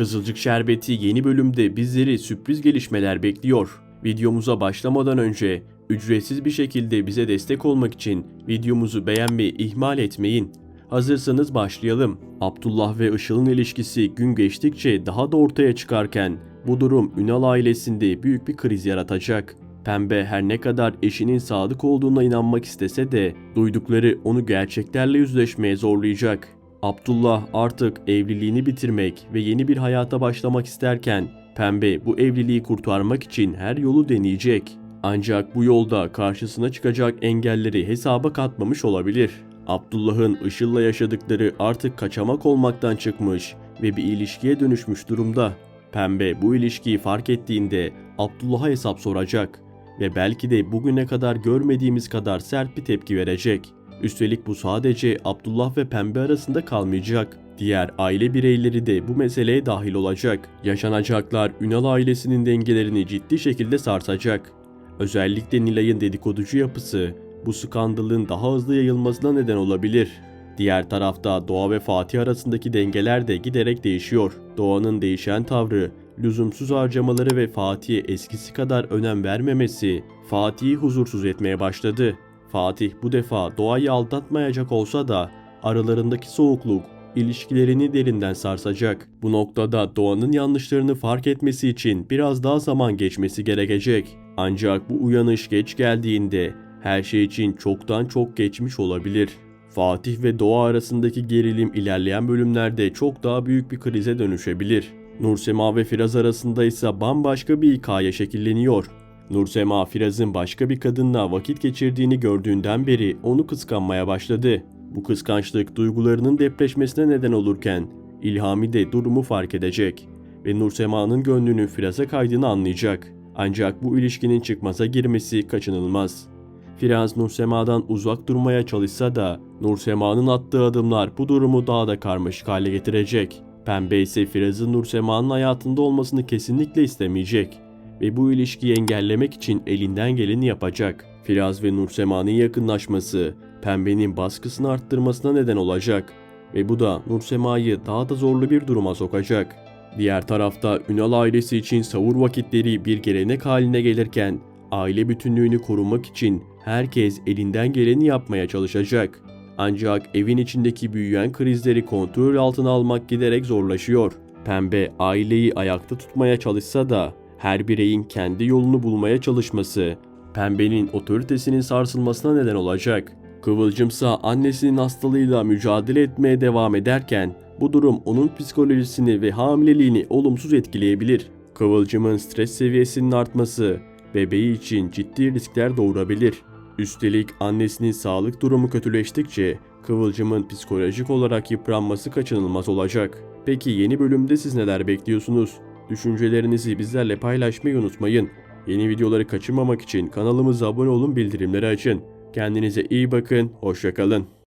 Kızılcık Şerbeti yeni bölümde bizleri sürpriz gelişmeler bekliyor. Videomuza başlamadan önce ücretsiz bir şekilde bize destek olmak için videomuzu beğenmeyi ihmal etmeyin. Hazırsanız başlayalım. Abdullah ve Işıl'ın ilişkisi gün geçtikçe daha da ortaya çıkarken bu durum Ünal ailesinde büyük bir kriz yaratacak. Pembe her ne kadar eşinin sadık olduğuna inanmak istese de duydukları onu gerçeklerle yüzleşmeye zorlayacak. Abdullah artık evliliğini bitirmek ve yeni bir hayata başlamak isterken Pembe bu evliliği kurtarmak için her yolu deneyecek. Ancak bu yolda karşısına çıkacak engelleri hesaba katmamış olabilir. Abdullah'ın Işıl'la yaşadıkları artık kaçamak olmaktan çıkmış ve bir ilişkiye dönüşmüş durumda. Pembe bu ilişkiyi fark ettiğinde Abdullah'a hesap soracak ve belki de bugüne kadar görmediğimiz kadar sert bir tepki verecek. Üstelik bu sadece Abdullah ve Pembe arasında kalmayacak. Diğer aile bireyleri de bu meseleye dahil olacak. Yaşanacaklar Ünal ailesinin dengelerini ciddi şekilde sarsacak. Özellikle Nilay'ın dedikoducu yapısı bu skandalın daha hızlı yayılmasına neden olabilir. Diğer tarafta Doğa ve Fatih arasındaki dengeler de giderek değişiyor. Doğan'ın değişen tavrı, lüzumsuz harcamaları ve Fatih'e eskisi kadar önem vermemesi Fatih'i huzursuz etmeye başladı. Fatih bu defa Doğa'yı aldatmayacak olsa da aralarındaki soğukluk ilişkilerini derinden sarsacak. Bu noktada Doğan'ın yanlışlarını fark etmesi için biraz daha zaman geçmesi gerekecek. Ancak bu uyanış geç geldiğinde her şey için çoktan çok geçmiş olabilir. Fatih ve Doğa arasındaki gerilim ilerleyen bölümlerde çok daha büyük bir krize dönüşebilir. Nursema ve Firaz arasında ise bambaşka bir hikaye şekilleniyor. Nursema Firaz'ın başka bir kadınla vakit geçirdiğini gördüğünden beri onu kıskanmaya başladı. Bu kıskançlık duygularının depreşmesine neden olurken İlhami de durumu fark edecek ve Nursema'nın gönlünün Firaz'a kaydığını anlayacak. Ancak bu ilişkinin çıkmaza girmesi kaçınılmaz. Firaz Nursema'dan uzak durmaya çalışsa da Nursema'nın attığı adımlar bu durumu daha da karmaşık hale getirecek. Pembe ise Firaz'ın Nursema'nın hayatında olmasını kesinlikle istemeyecek ve bu ilişkiyi engellemek için elinden geleni yapacak. Firaz ve Nursema'nın yakınlaşması Pembe'nin baskısını arttırmasına neden olacak ve bu da Nursema'yı daha da zorlu bir duruma sokacak. Diğer tarafta Ünal ailesi için savur vakitleri bir gelenek haline gelirken aile bütünlüğünü korumak için herkes elinden geleni yapmaya çalışacak. Ancak evin içindeki büyüyen krizleri kontrol altına almak giderek zorlaşıyor. Pembe aileyi ayakta tutmaya çalışsa da her bireyin kendi yolunu bulmaya çalışması Pembe'nin otoritesinin sarsılmasına neden olacak. Kıvılcımsa annesinin hastalığıyla mücadele etmeye devam ederken bu durum onun psikolojisini ve hamileliğini olumsuz etkileyebilir. Kıvılcımın stres seviyesinin artması bebeği için ciddi riskler doğurabilir. Üstelik annesinin sağlık durumu kötüleştikçe Kıvılcımın psikolojik olarak yıpranması kaçınılmaz olacak. Peki yeni bölümde siz neler bekliyorsunuz? Düşüncelerinizi bizlerle paylaşmayı unutmayın. Yeni videoları kaçırmamak için kanalımıza abone olun bildirimleri açın. Kendinize iyi bakın, hoşçakalın.